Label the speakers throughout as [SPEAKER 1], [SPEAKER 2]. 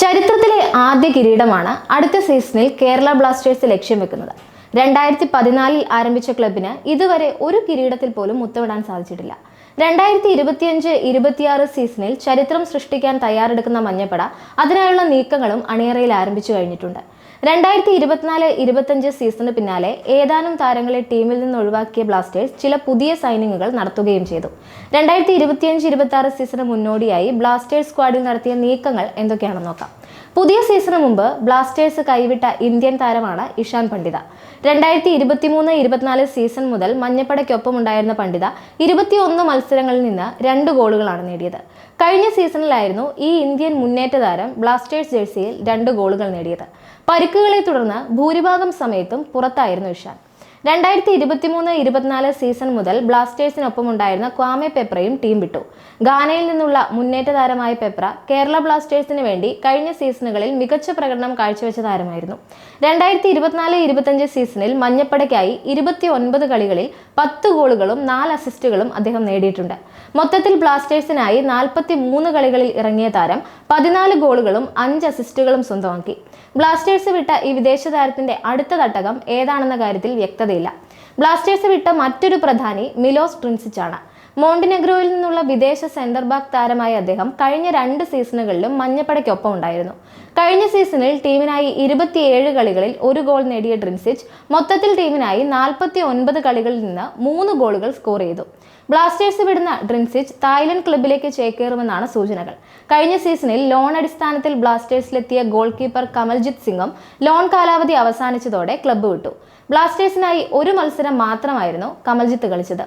[SPEAKER 1] ചരിത്രത്തിലെ ആദ്യ കിരീടമാണ് അടുത്ത സീസണിൽ കേരള ബ്ലാസ്റ്റേഴ്സ് ലക്ഷ്യം വെക്കുന്നത്. രണ്ടായിരത്തി പതിനാലിൽ ആരംഭിച്ച ക്ലബിന് ഇതുവരെ ഒരു കിരീടത്തിൽ പോലും മുത്തമിടാൻ സാധിച്ചിട്ടില്ല. രണ്ടായിരത്തി ഇരുപത്തിയഞ്ച് ഇരുപത്തിയാറ് സീസണിൽ ചരിത്രം സൃഷ്ടിക്കാൻ തയ്യാറെടുക്കുന്ന മഞ്ഞപ്പട അതിനായുള്ള നീക്കങ്ങളും അണിയറയിൽ ആരംഭിച്ചു കഴിഞ്ഞിട്ടുണ്ട്. രണ്ടായിരത്തി ഇരുപത്തിനാല് ഇരുപത്തഞ്ച് സീസണിന് പിന്നാലെ ഏതാനും താരങ്ങളെ ടീമിൽ നിന്ന് ഒഴിവാക്കിയ ബ്ലാസ്റ്റേഴ്സ് ചില പുതിയ സൈനിങ്ങുകൾ നടത്തുകയും ചെയ്തു. രണ്ടായിരത്തി ഇരുപത്തിയഞ്ച് ഇരുപത്തി ആറ് സീസണ് മുന്നോടിയായി ബ്ലാസ്റ്റേഴ്സ് സ്ക്വാഡിൽ നടത്തിയ നീക്കങ്ങൾ എന്തൊക്കെയാണെന്ന് നോക്കാം. പുതിയ സീസണു മുമ്പ് ബ്ലാസ്റ്റേഴ്സ് കൈവിട്ട ഇന്ത്യൻ താരമാണ് ഇഷാൻ പണ്ഡിത. രണ്ടായിരത്തി ഇരുപത്തിമൂന്ന് ഇരുപത്തിനാല് സീസൺ മുതൽ മഞ്ഞപ്പടയ്ക്കൊപ്പം ഉണ്ടായിരുന്ന പണ്ഡിത ഇരുപത്തിയൊന്ന് മത്സരങ്ങളിൽ നിന്ന് രണ്ട് ഗോളുകളാണ് നേടിയത്. കഴിഞ്ഞ സീസണിലായിരുന്നു ഈ ഇന്ത്യൻ മുന്നേറ്റ താരം ബ്ലാസ്റ്റേഴ്സ് ജേഴ്സിയിൽ രണ്ട് ഗോളുകൾ നേടിയത്. പരിക്കുകളെ തുടർന്ന് ഭൂരിഭാഗം സമയത്തും പുറത്തായിരുന്നു ഇഷാൻ. രണ്ടായിരത്തി ഇരുപത്തിമൂന്ന് ഇരുപത്തിനാല് സീസൺ മുതൽ ബ്ലാസ്റ്റേഴ്സിനൊപ്പം ഉണ്ടായിരുന്ന ക്വാമെ പെപ്രയും ടീം വിട്ടു. ഗാനയിൽ നിന്നുള്ള മുന്നേറ്റ താരമായ പെപ്ര കേരള ബ്ലാസ്റ്റേഴ്സിന് വേണ്ടി കഴിഞ്ഞ സീസണുകളിൽ മികച്ച പ്രകടനം കാഴ്ചവെച്ച താരമായിരുന്നു. രണ്ടായിരത്തി ഇരുപത്തിനാല് ഇരുപത്തഞ്ച് സീസണിൽ മഞ്ഞപ്പടയ്ക്കായി ഇരുപത്തി ഒൻപത് കളികളിൽ പത്ത് ഗോളുകളും നാല് അസിസ്റ്റുകളും അദ്ദേഹം നേടിയിട്ടുണ്ട്. മൊത്തത്തിൽ ബ്ലാസ്റ്റേഴ്സിനായി നാൽപ്പത്തി മൂന്ന് കളികളിൽ ഇറങ്ങിയ താരം പതിനാല് ഗോളുകളും അഞ്ച് അസിസ്റ്റുകളും സ്വന്തമാക്കി. ബ്ലാസ്റ്റേഴ്സ് വിട്ട ഈ വിദേശ താരത്തിന്റെ അടുത്ത തട്ടകം ഏതാണെന്ന കാര്യത്തിൽ വ്യക്തതയില്ല ബ്ലാസ്റ്റേഴ്സ് വിട്ട മറ്റൊരു പ്രധാനി മിലോസ് ട്രിൻസിച്ച് ആണ് മോണ്ടിനെഗ്രോയിൽ നിന്നുള്ള വിദേശ സെന്റർ ബാക്ക് താരമായ അദ്ദേഹം കഴിഞ്ഞ രണ്ട് സീസണുകളിലും മഞ്ഞപ്പടയ്ക്കൊപ്പം ഉണ്ടായിരുന്നു. കഴിഞ്ഞ സീസണിൽ ടീമിനായി ഇരുപത്തിയേഴ് കളികളിൽ ഒരു ഗോൾ നേടിയ ഡ്രിൻസിച്ച് മൊത്തത്തിൽ ടീമിനായി നാൽപ്പത്തി ഒൻപത് കളികളിൽ നിന്ന് മൂന്ന് ഗോളുകൾ സ്കോർ ചെയ്തു. ബ്ലാസ്റ്റേഴ്സ് വിടുന്ന ഡ്രിൻസിച്ച് തായ്ലൻഡ് ക്ലബിലേക്ക് ചേക്കേറുമെന്നാണ് സൂചനകൾ. കഴിഞ്ഞ സീസണിൽ ലോൺ അടിസ്ഥാനത്തിൽ ബ്ലാസ്റ്റേഴ്സിലെത്തിയ ഗോൾ കീപ്പർ കമൽജിത് സിംഗും ലോൺ കാലാവധി അവസാനിച്ചതോടെ ക്ലബ്ബ് വിട്ടു. ബ്ലാസ്റ്റേഴ്സിനായി ഒരു മത്സരം മാത്രമായിരുന്നു കമൽജിത്ത് കളിച്ചത്.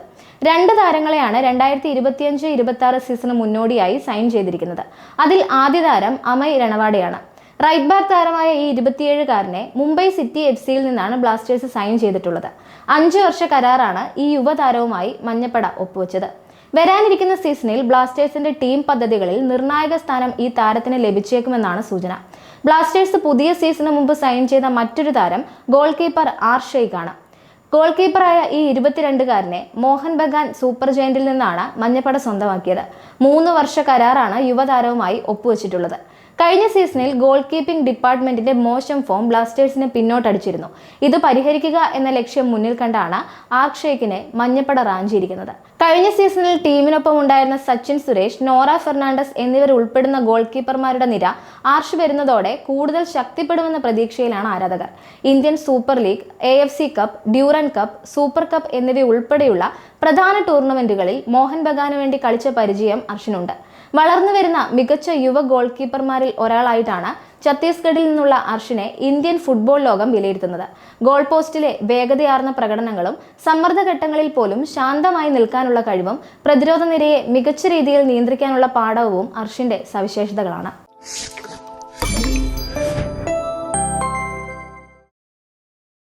[SPEAKER 1] രണ്ട് താരങ്ങളെയാണ് രണ്ടായിരത്തി ഇരുപത്തിയഞ്ച് ഇരുപത്തി ആറ് സീസണ് മുന്നോടിയായി സൈൻ ചെയ്തിരിക്കുന്നത്. അതിൽ ആദ്യ താരം അമയ് രണവാഡയാണ്. റൈറ്റ് ബാക്ക് താരമായ ഈ ഇരുപത്തിയേഴുകാരനെ മുംബൈ സിറ്റി എഫ് സിയിൽ നിന്നാണ് ബ്ലാസ്റ്റേഴ്സ് സൈൻ ചെയ്തിട്ടുള്ളത്. അഞ്ച് വർഷ കരാറാണ് ഈ യുവതാരവുമായി മഞ്ഞപ്പട ഒപ്പുവെച്ചത്. വരാനിരിക്കുന്ന സീസണിൽ ബ്ലാസ്റ്റേഴ്സിന്റെ ടീം പദ്ധതികളിൽ നിർണായക സ്ഥാനം ഈ താരത്തിന് ലഭിച്ചേക്കുമെന്നാണ് സൂചന. ബ്ലാസ്റ്റേഴ്സ് പുതിയ സീസണിന് മുമ്പ് സൈൻ ചെയ്ത മറ്റൊരു താരം ഗോൾ കീപ്പർ ആർ ഷെയ്ഖാണ്. ഗോൾ കീപ്പറായ ഈ ഇരുപത്തിരണ്ടുകാരനെ മോഹൻ ബഗാൻ സൂപ്പർ ജയന്റിൽ നിന്നാണ് മഞ്ഞപ്പട സ്വന്തമാക്കിയത്. മൂന്ന് വർഷ കരാറാണ് യുവതാരവുമായി ഒപ്പുവെച്ചിട്ടുള്ളത്. കഴിഞ്ഞ സീസണിൽ ഗോൾ കീപ്പിംഗ് ഡിപ്പാർട്ട്മെന്റിന്റെ മോശം ഫോം ബ്ലാസ്റ്റേഴ്സിനെ പിന്നോട്ടടിച്ചിരുന്നു. ഇത് പരിഹരിക്കുക എന്ന ലക്ഷ്യം മുന്നിൽ കണ്ടാണ് ആക്ഷേക്കിനെ മഞ്ഞപ്പട റാഞ്ചിയിരിക്കുന്നത് കഴിഞ്ഞ സീസണിൽ ടീമിനൊപ്പം ഉണ്ടായിരുന്ന സച്ചിൻ സുരേഷ് നോറ ഫെർണാണ്ടസ് എന്നിവർ ഉൾപ്പെടുന്ന ഗോൾ കീപ്പർമാരുടെ നിര ആർഷ് വരുന്നതോടെ കൂടുതൽ ശക്തിപ്പെടുമെന്ന പ്രതീക്ഷയിലാണ് ആരാധകർ. Indian super league A F C cup Durand cup super cup എന്നിവ ഉൾപ്പെടെയുള്ള പ്രധാന ടൂർണമെന്റുകളിൽ മോഹൻ ബഗാന് വേണ്ടി കളിച്ച പരിചയം അർഷിനുണ്ട്. വളർന്നു വരുന്ന മികച്ച യുവ ഗോൾ കീപ്പർമാരിൽ ഒരാളായിട്ടാണ് ഛത്തീസ്ഗഡിൽ നിന്നുള്ള അർഷിനെ ഇന്ത്യൻ ഫുട്ബോൾ ലോകം വിലയിരുത്തുന്നത്. ഗോൾ പോസ്റ്റിലെ വേഗതയാർന്ന പ്രകടനങ്ങളും സമ്മർദ്ദഘട്ടങ്ങളിൽ പോലും ശാന്തമായി നിൽക്കാനുള്ള കഴിവും പ്രതിരോധ നിരയെ മികച്ച രീതിയിൽ നിയന്ത്രിക്കാനുള്ള പാഠവും അർഷിന്റെ സവിശേഷതകളാണ്.